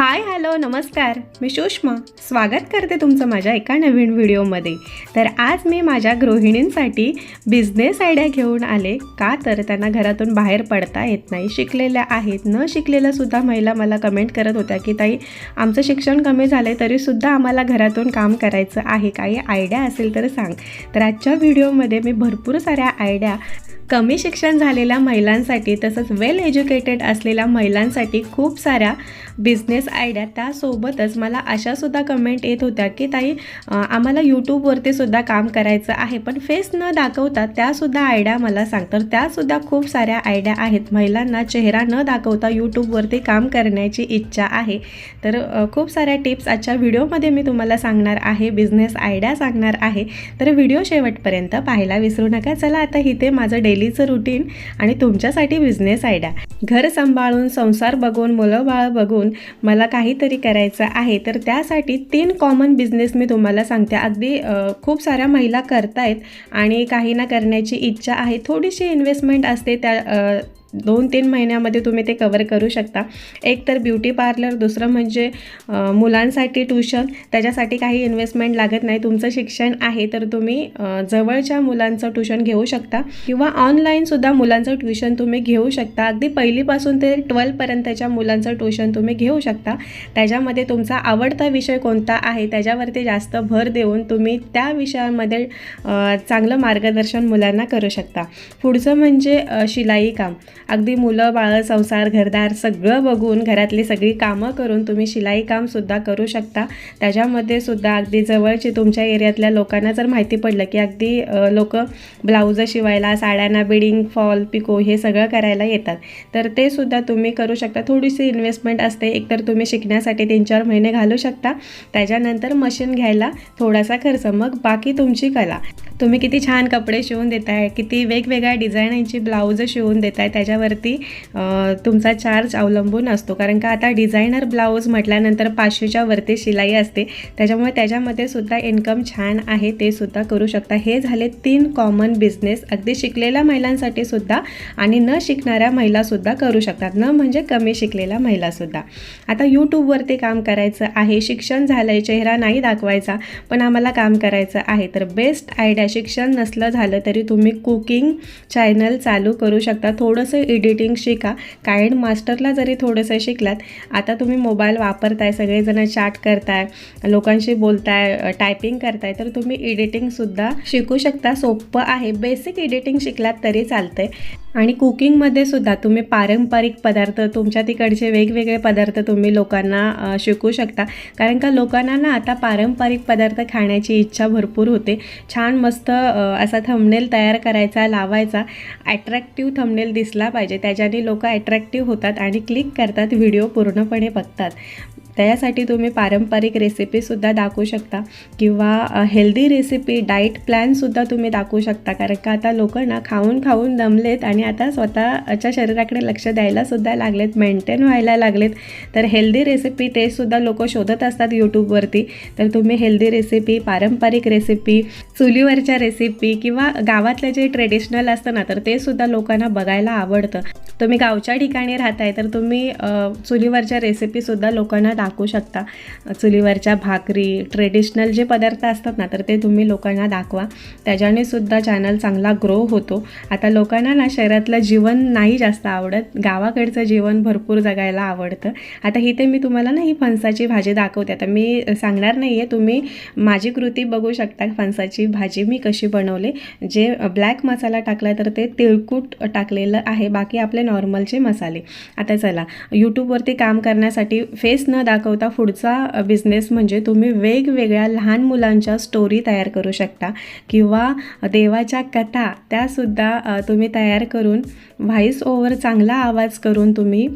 Hi hello नमस्कार. मी सुषमा. स्वागत करते तुमचं माझ्या एका नवीन व्हिडिओमध्ये. तर आज मी माझ्या गृहिणींसाठी बिझनेस आयडिया घेऊन आले. का तर त्यांना घरातून बाहेर पडता येत नाही. शिकलेल्या आहेत. न शिकलेल्या सुद्धा महिला मला कमेंट करत होत्या की ताई आमचं शिक्षण कमी झालं आहे तरीसुद्धा आम्हाला घरातून काम करायचं आहे. काही आयडिया असेल तर सांग. तर आजच्या व्हिडिओमध्ये मी भरपूर साऱ्या आयडिया कमी शिक्षण झालेल्या महिलांसाठी तसंच वेल एज्युकेटेड असलेल्या महिलांसाठी खूप साऱ्या बिझनेस आयडिया त्यासोबतच मला अशासुद्धा कमेंट येत होत्या की ताई आम्हाला यूट्यूबवरती सुद्धा काम करायचं आहे पण फेस न दाखवता त्यासुद्धा आयडिया मला सांग. तर त्यासुद्धा खूप साऱ्या आयडिया आहेत. महिलांना चेहरा न दाखवता यूट्यूबवरती काम करण्याची इच्छा आहे. तर खूप साऱ्या टिप्स आजच्या व्हिडिओमध्ये मी तुम्हाला सांगणार आहे बिझनेस आयडिया सांगणार आहे. तर व्हिडिओ शेवटपर्यंत पाहायला विसरू नका. चला आता इथे माझं डेली डेलीचं रुटीन आणि तुमच्यासाठी बिझनेस आयडिया घर सांभाळून संसार बघून मुलं बाळ बघून मला काहीतरी करायचं आहे तर त्यासाठी तीन कॉमन बिझनेस मी तुम्हाला सांगते. अगदी खूप साऱ्या महिला करतायत आणि काही ना करण्याची इच्छा आहे. थोडीशी इन्व्हेस्टमेंट असते त्या दोन तीन महिन्यामध्ये तुम्ही ते कवर करू शकता. एक तर ब्युटी पार्लर दुसरं म्हणजे मुलांसाठी ट्युशन त्याच्यासाठी काही इन्व्हेस्टमेंट लागत नाही. तुमचं शिक्षण आहे तर तुम्ही जवळच्या मुलांचं ट्युशन घेऊ शकता. किंवा ऑनलाईनसुद्धा मुलांचं ट्युशन तुम्ही घेऊ शकता. अगदी पहिलीपासून ते ट्वेल्थपर्यंतच्या मुलांचं ट्युशन तुम्ही घेऊ शकता. त्याच्यामध्ये तुमचा आवडता विषय कोणता आहे? त्याच्यावरती जास्त भर देऊन तुम्ही त्या विषयामध्ये चांगलं मार्गदर्शन मुलांना करू शकता. पुढचं म्हणजे शिलाई काम. अगदी मुलं बाळं संसार घरदार सगळं बघून घरातली सगळी कामं करून तुम्ही शिलाई कामसुद्धा करू शकता. त्याच्यामध्ये सुद्धा अगदी जवळची तुमच्या एरियातल्या लोकांना जर माहिती पडलं की अगदी लोक ब्लाऊजं शिवायला साड्यांना बिडिंग फॉल पिको हे सगळं करायला येतात. तर ते सुद्धा तुम्ही करू शकता. थोडीशी इन्व्हेस्टमेंट असते. एकतर तुम्ही शिकण्यासाठी तीन चार महिने घालू शकता. त्याच्यानंतर मशीन घ्यायला थोडासा खर्च. मग बाकी तुमची कला. तुम्ही किती छान कपडे शिवून देताय किती वेगवेगळ्या डिझायनांची ब्लाऊज शिवून देताय त्याच्या अ, तुमचा चार्ज अवलंबून असतो. कारण का आता डिझायनर ब्लाऊज म्हटल्यानंतर पाचशेच्या वरती शिलाई असते. त्याच्यामुळे त्याच्यामध्ये सुद्धा इन्कम छान आहे ते सुद्धा करू शकता. हे झाले तीन कॉमन बिझनेस अगदी शिकलेल्या महिलांसाठी सुद्धा आणि न शिकणाऱ्या महिलासुद्धा करू शकतात. न म्हणजे कमी शिकलेल्या महिलासुद्धा आता यूट्यूबवरती काम करायचं आहे. शिक्षण झालं आहे चेहरा नाही दाखवायचा पण आम्हाला काम करायचं आहे. तर बेस्ट आयडिया शिक्षण नसलं झालं तरी तुम्ही कुकिंग चॅनल चालू करू शकता. थोडंसं एडिटिंग शिका. कारण मास्टरला जरी थोडंसं शिकलात आता तुम्ही मोबाईल वापरताय सगळेजण चॅट करताय लोकांशी बोलताय टायपिंग करताय तर तुम्ही एडिटिंगसुद्धा शिकू शकता. सोपं आहे. बेसिक एडिटिंग शिकलात तरी चालतंय. आणि कुकिंगमध्ये सुद्धा तुम्ही पारंपरिक पदार्थ तुमच्या तिकडचे वेगवेगळे पदार्थ तुम्ही लोकांना शिकू शकता. कारण का लोकांना ना आता पारंपरिक पदार्थ खाण्याची इच्छा भरपूर होते. छान मस्त असा थंबनेल तयार करायचा लावायचा. ॲट्रॅक्टिव्ह थंबनेल दिसला पाहिजे. त्याच्याने लोक ॲट्रॅक्टिव्ह होतात आणि क्लिक करतात व्हिडिओ पूर्णपणे बघतात. त्यासाठी तुम्ही पारंपरिक रेसिपीसुद्धा दाखवू शकता. किंवा हेल्दी रेसिपी डाईट प्लॅनसुद्धा तुम्ही दाखवू शकता. कारण का आता लोक ना खाऊन खाऊन दमलेत आणि आता स्वतःच्या शरीराकडे लक्ष द्यायलासुद्धा लागलेत मेंटेन व्हायला लागलेत. तर हेल्दी रेसिपी ते सुद्धा लोक शोधत असतात यूट्यूबवरती तर तुम्ही हेल्दी रेसिपी पारंपरिक रेसिपी चुलीवरच्या रेसिपी किंवा गावातलं जे ट्रेडिशनल असतं ना तर ते सुद्धा लोकांना बघायला आवडतं. तुम्ही गावच्या ठिकाणी राहताय तर तुम्ही चुलीवरच्या रेसिपीसुद्धा लोकांना दाखवू शकता. चुलीवरच्या भाकरी ट्रेडिशनल जे पदार्थ असतात ना तर ते तुम्ही लोकांना दाखवा. त्याच्याने सुद्धा चॅनल चांगला ग्रो होतो. आता लोकांना ना शहरातलं जीवन नाही जास्त आवडत. गावाकडचं जीवन भरपूर जगायला आवडतं. आता इथे मी तुम्हाला ना ही फणसाची भाजी दाखवते. आता मी सांगणार नाही आहे तुम्ही माझी कृती बघू शकता. फणसाची भाजी मी कशी बनवले. जे ब्लॅक मसाला टाकला तर ते तिळकूट टाकलेलं आहे. बाकी आपले नॉर्मलचे मसाले. आता चला यूट्यूबवरती काम करण्यासाठी फेस न दाखवता पुढचा बिझनेस म्हणजे तुम्ही वेगवेगळ्या लहान मुलांच्या स्टोरी तयार करू शकता. किंवा देवाच्या कथा त्यासुद्धा तुम्ही तयार करून व्हॉइस ओव्हर चांगला आवाज करून तुम्ही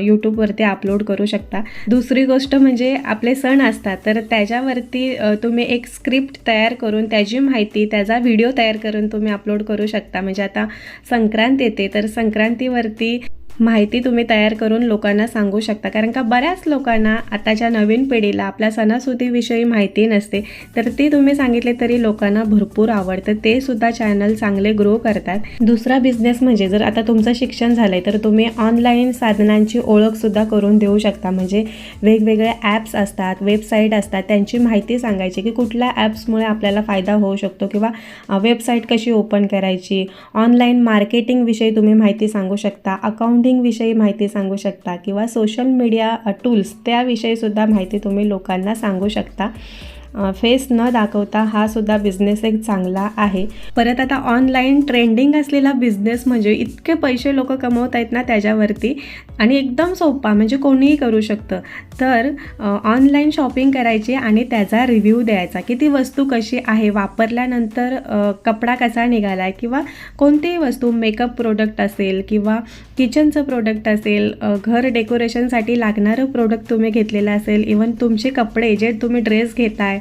यूट्यूबवरती अपलोड करू शकता. दुसरी गोष्ट म्हणजे आपले सण असतात तर त्याच्यावरती तुम्ही एक स्क्रिप्ट तयार करून त्याची माहिती त्याचा व्हिडिओ तयार करून तुम्ही अपलोड करू शकता. म्हणजे आता संक्रांत येते तर संक्रांतीवरती माहिती तुम्ही तयार करून लोकांना सांगू शकता. कारण का बऱ्याच लोकांना आताच्या नवीन पिढीला आपल्या सणासुदीविषयी माहिती नसते तर ती तुम्ही सांगितले तरी लोकांना भरपूर आवडतं. ते सुद्धा चॅनल चांगले ग्रो करतात. दुसरा बिझनेस म्हणजे जर आता तुमचं शिक्षण झालं आहे तर तुम्ही ऑनलाईन साधनांची ओळखसुद्धा करून देऊ शकता. म्हणजे वेगवेगळे ॲप्स असतात वेबसाईट असतात त्यांची माहिती सांगायची की कुठल्या ॲप्समुळे आपल्याला फायदा होऊ शकतो किंवा वेबसाईट कशी ओपन करायची? ऑनलाईन मार्केटिंगविषयी तुम्ही माहिती सांगू शकता. ब्रँडिंगविषयी माहिती सांगू शकता किंवा सोशल मीडिया टूल्स त्याविषयीसुद्धा माहिती तुम्ही लोकांना सांगू शकता. फेस न दाखवता हा सुद्धा बिझनेस एक चांगला आहे. परत आता ऑनलाईन ट्रेंडिंग असलेला बिझनेस म्हणजे इतके पैसे लोक कमवत आहेत ना त्याच्यावरती आणि एकदम सोपा म्हणजे कोणीही करू शकतं. तर ऑनलाईन शॉपिंग करायची आणि त्याचा रिव्ह्यू द्यायचा. की ती वस्तू कशी आहे वापरल्यानंतर कपडा कसा निघाला आहे किंवा कोणतीही वस्तू मेकअप प्रोडक्ट असेल किंवा किचनचं प्रोडक्ट असेल घर डेकोरेशनसाठी लागणारं प्रोडक्ट तुम्ही घेतलेलं असेल इवन तुमचे कपडे जे तुम्ही ड्रेस घेताय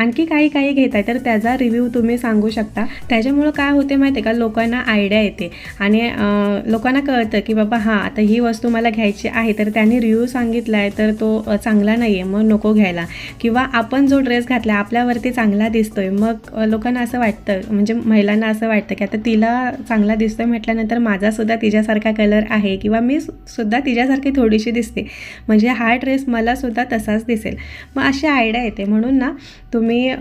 आणखी काही काही घेताय तर त्याचा रिव्ह्यू तुम्ही सांगू शकता. त्याच्यामुळं काय होते माहिती आहे का? लोकांना आयडिया येते. आणि लोकांना कळतं की बाबा हां आता ही वस्तू मला घ्यायची आहे तर त्यांनी रिव्ह्यू सांगितला आहे तर तो चांगला नाही आहे मग नको घ्यायला. किंवा आपण जो ड्रेस घातला आपल्यावरती चांगला दिसतोय मग लोकांना असं वाटतं म्हणजे महिलांना असं वाटतं की आता तिला चांगला दिसतोय म्हटल्यानंतर माझासुद्धा तिच्यासारखा कलर आहे किंवा मी सुद्धा तिच्यासारखी थोडीशी दिसते. म्हणजे हा ड्रेस मला सुद्धा तसाच दिसेल. मग अशी आयडिया येते. म्हणून ना तुम्ही तुम्ही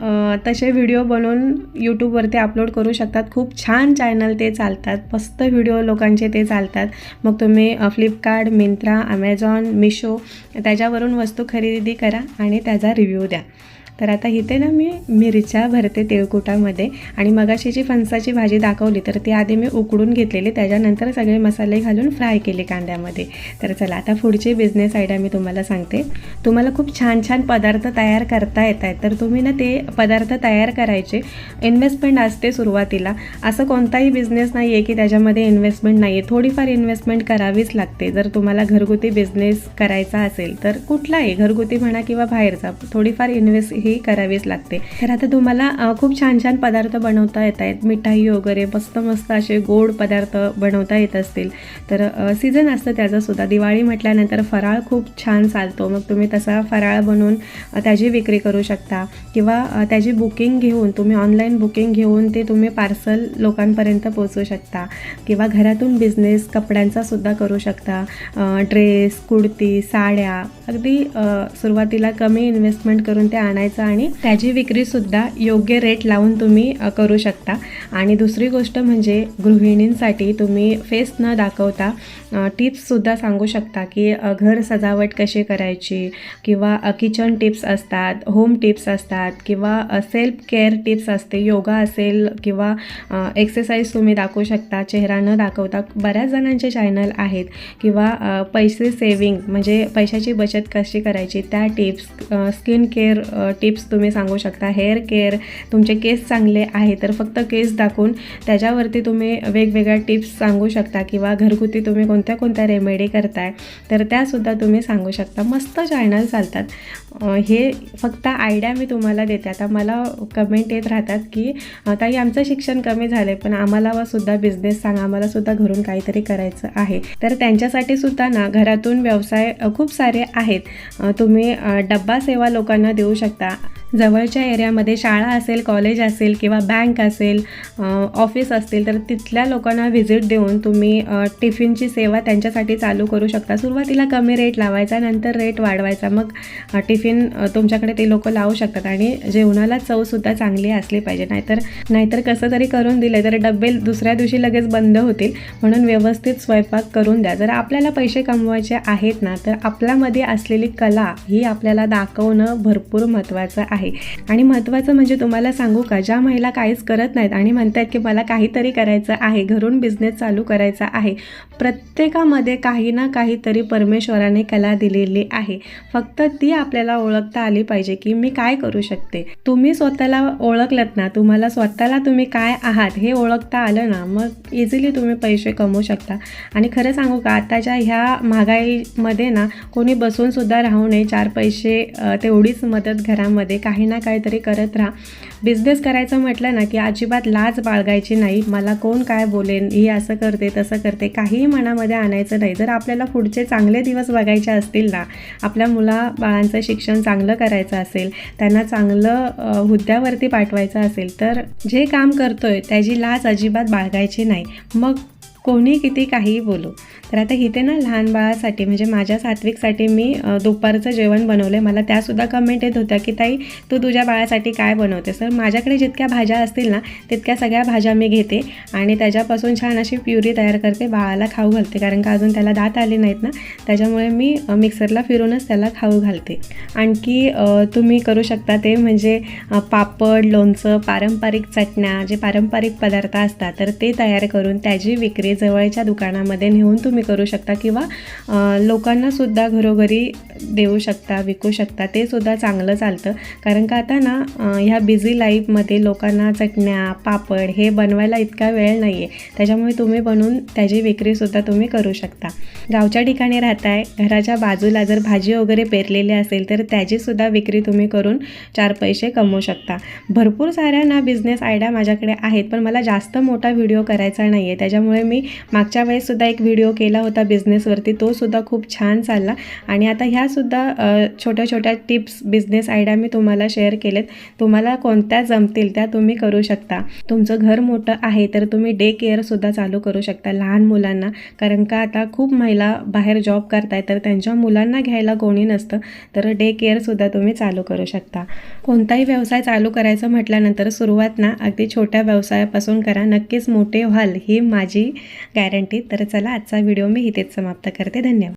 तसे व्हिडिओ बनवून यूट्यूबवरती अपलोड करू शकतात. खूप छान चॅनल ते चालतात. मस्त व्हिडिओ लोकांचे ते चालतात. मग तुम्ही फ्लिपकार्ट मिंत्रा ॲमेझॉन मिशो त्याच्यावरून वस्तू खरेदी करा आणि त्याचा रिव्ह्यू द्या. तर आता इथे ना मी मिरच्या भरते तिळकुटामध्ये आणि मगाशी जी फणसाची भाजी दाखवली तर ती आधी मी उकडून घेतलेली. त्याच्यानंतर सगळे मसाले घालून फ्राय केले कांद्यामध्ये. तर चला आता पुढचे बिझनेस आयडिया मी तुम्हाला सांगते. तुम्हाला खूप छान छान पदार्थ तयार करता येत आहेत तर तुम्ही ना ते पदार्थ तयार करायचे. इन्व्हेस्टमेंट असते सुरुवातीला. असं कोणताही बिझनेस नाही आहे की त्याच्यामध्ये इन्व्हेस्टमेंट नाही आहे थोडीफार इन्व्हेस्टमेंट करावीच लागते. जर तुम्हाला घरगुती बिझनेस करायचा असेल तर कुठलाही घरगुती म्हणा किंवा बाहेरचा थोडीफार इन्व्हेस्ट ही करावीच लागते. तर आता तुम्हाला खूप छान छान पदार्थ बनवता येत आहेत. मिठाई वगैरे मस्त मस्त असे गोड पदार्थ बनवता येत असतील. तर सीझन असतं त्याचासुद्धा दिवाळी म्हटल्यानंतर फराळ खूप छान चालतो. मग तुम्ही तसा फराळ बनवून त्याची विक्री करू शकता. किंवा त्याची बुकिंग घेऊन तुम्ही ऑनलाईन बुकिंग घेऊन ते तुम्ही पार्सल लोकांपर्यंत पोहोचवू शकता. किंवा घरातून बिझनेस कपड्यांचा सुद्धा करू शकता. ड्रेस कुर्ती साड्या. अगदी सुरुवातीला कमी इन्व्हेस्टमेंट करून ते आणायचं आणि त्याची विक्रीसुद्धा योग्य रेट लावून तुम्ही करू शकता. आणि दुसरी गोष्ट म्हणजे गृहिणींसाठी तुम्ही फेस न दाखवता टिप्ससुद्धा सांगू शकता की घर सजावट कशी करायची किंवा किचन टिप्स असतात होम टिप्स असतात किंवा सेल्फ केअर टिप्स असते योगा असेल किंवा एक्सरसाइज तुम्ही दाखवू शकता चेहरा न दाखवता. बऱ्याच जणांचे चॅनल आहेत किंवा पैसे सेविंग म्हणजे पैशाची बचत कशी करायची त्या टिप्स स्किन केअर टिप्स तुम्ही सांगू शकता. हेअर केअर तुमचे केस चांगले आहे तर फक्त केस दाखवून त्याच्यावरती तुम्ही वेगवेगळ्या टिप्स सांगू शकता किंवा घरगुती तुम्ही कोणत्या कोणत्या रेमेडी करताय तर त्यासुद्धा तुम्ही सांगू शकता. मस्त चॅनल चालतात. हे फक्त आयडिया मी तुम्हाला देते. आता मला कमेंट येत राहतात की ताई आमचं शिक्षण कमी झालं आहे पण आम्हाला सुद्धा बिझनेस सांगा. आम्हाला सुद्धा घरून काहीतरी करायचं आहे. तर त्यांच्यासाठी सुद्धा ना घरातून व्यवसाय खूप सारे आहेत. तुम्ही डब्बा सेवा लोकांना देऊ शकता. जवळच्या एरियामध्ये शाळा असेल कॉलेज असेल किंवा बँक असेल ऑफिस असतील तर तिथल्या लोकांना व्हिजिट देऊन तुम्ही टिफिनची सेवा त्यांच्यासाठी चालू करू शकता. सुरुवातीला कमी रेट लावायचा नंतर रेट वाढवायचा. मग टिफिन तुमच्याकडे ते लोक लावू शकतात आणि जेवणाला चवसुद्धा चांगली असली पाहिजे. नाहीतर नाहीतर कसं तरी करून दिले तर डबे दुसऱ्या दिवशी लगेच बंद होतील. म्हणून व्यवस्थित स्वयंपाक करून द्या. जर आपल्याला पैसे कमवायचे आहेत ना तर आपल्यामध्ये असलेली कला ही आपल्याला दाखवणं भरपूर महत्त्वाचं आहे. आणि महत्त्वाचं म्हणजे तुम्हाला सांगू का ज्या महिला काहीच करत नाहीत आणि म्हणतात की मला काहीतरी करायचं आहे घरून बिझनेस चालू करायचा आहे प्रत्येकामध्ये काही ना काहीतरी परमेश्वराने कला दिलेली आहे. फक्त ती आपल्याला ओळखता आली पाहिजे की मी काय करू शकते. तुम्ही स्वतःला ओळखलत ना तुम्हाला स्वतःला तुम्ही काय आहात हे ओळखता आलं ना मग इझिली तुम्ही पैसे कमवू शकता. आणि खरं सांगू का आताच्या ह्या महागाईमध्ये ना कोणी बसून सुद्धा राहू नये चार पैसे तेवढीच मदत घरामध्ये काही काही ना काहीतरी करत राहा. बिझनेस करायचं म्हटलं ना की अजिबात लाज बाळगायची नाही. मला कोण काय बोलेन? ही असं करते तसं करते. काहीही मनामध्ये आणायचं नाही. जर आपल्याला पुढचे चांगले दिवस बघायचे असतील ना आपल्या मुला बाळांचं शिक्षण चांगलं करायचं असेल त्यांना चांगलं हुद्द्यावरती पाठवायचं असेल तर जे काम करतोय त्याची लाज अजिबात बाळगायची नाही. मग कोणी किती काहीही बोलू. तर आता इथे ना लहान बाळासाठी म्हणजे माझ्या सात्विकसाठी मी दुपारचं जेवण बनवलं आहे मला त्यासुद्धा कमेंट येत होत्या की ताई तू तुझ्या बाळासाठी काय बनवतेस? तर माझ्याकडे जितक्या भाज्या असतील ना तितक्या सगळ्या भाज्या मी घेते आणि त्याच्यापासून छान अशी प्युरी तयार करते. बाळाला खाऊ घालते कारण का अजून त्याला दात आले नाहीत ना त्याच्यामुळे मी मिक्सरला फिरूनच त्याला खाऊ घालते. आणखी तुम्ही करू शकता ते म्हणजे पापड लोणचं पारंपरिक चटण्या जे पारंपरिक पदार्थ असतात तर ते तयार करून त्याची विक्री जवळच्या दुकानामध्ये नेऊन तुम्ही करू शकता किंवा लोकांनासुद्धा लोकांना सुद्धा घरोघरी देऊ शकता विकू शकता. ते सुद्धा चांगलं चालतं. कारण का आता ना ह्या बिझी लाईफमध्ये लोकांना चटण्या पापड हे बनवायला इतका वेळ नाही आहे त्याच्यामुळे तुम्ही बनवून त्याची विक्रीसुद्धा तुम्ही करू शकता. गावच्या ठिकाणी राहताय घराच्या बाजूला जर भाजी वगैरे पेरलेली असेल तर त्याचीसुद्धा विक्री तुम्ही करून चार पैसे कमवू शकता. भरपूर साऱ्या ना बिझनेस आयडिया माझ्याकडे आहेत पण मला जास्त मोठा व्हिडिओ करायचा नाही आहे त्याच्यामुळे मी मागच्या वेळेससुद्धा एक व्हिडिओ केला होता बिझनेसवरती तो सुद्धा खूप छान चालला. आणि आता ह्यासुद्धा छोट्या छोट्या टिप्स बिझनेस आयडिया मी तुम्हाला शेअर केलेत. तुम्हाला कोणत्या जमतील त्या तुम्ही करू शकता. तुमचं घर मोठं आहे तर तुम्ही डे केअरसुद्धा चालू करू शकता लहान मुलांना. कारण का आता खूप महिला बाहेर जॉब करताय तर त्यांच्या मुलांना घ्यायला कोणी नसतं. तर डे केअरसुद्धा तुम्ही चालू करू शकता. कोणताही व्यवसाय चालू करायचं म्हटल्यानंतर सुरुवात ना अगदी छोट्या व्यवसायापासून करा. नक्कीच मोठे व्हाल ही माझी गॅरंटी. तर चला आजचा व्हिडिओ मी इथेच समाप्त करते. धन्यवाद.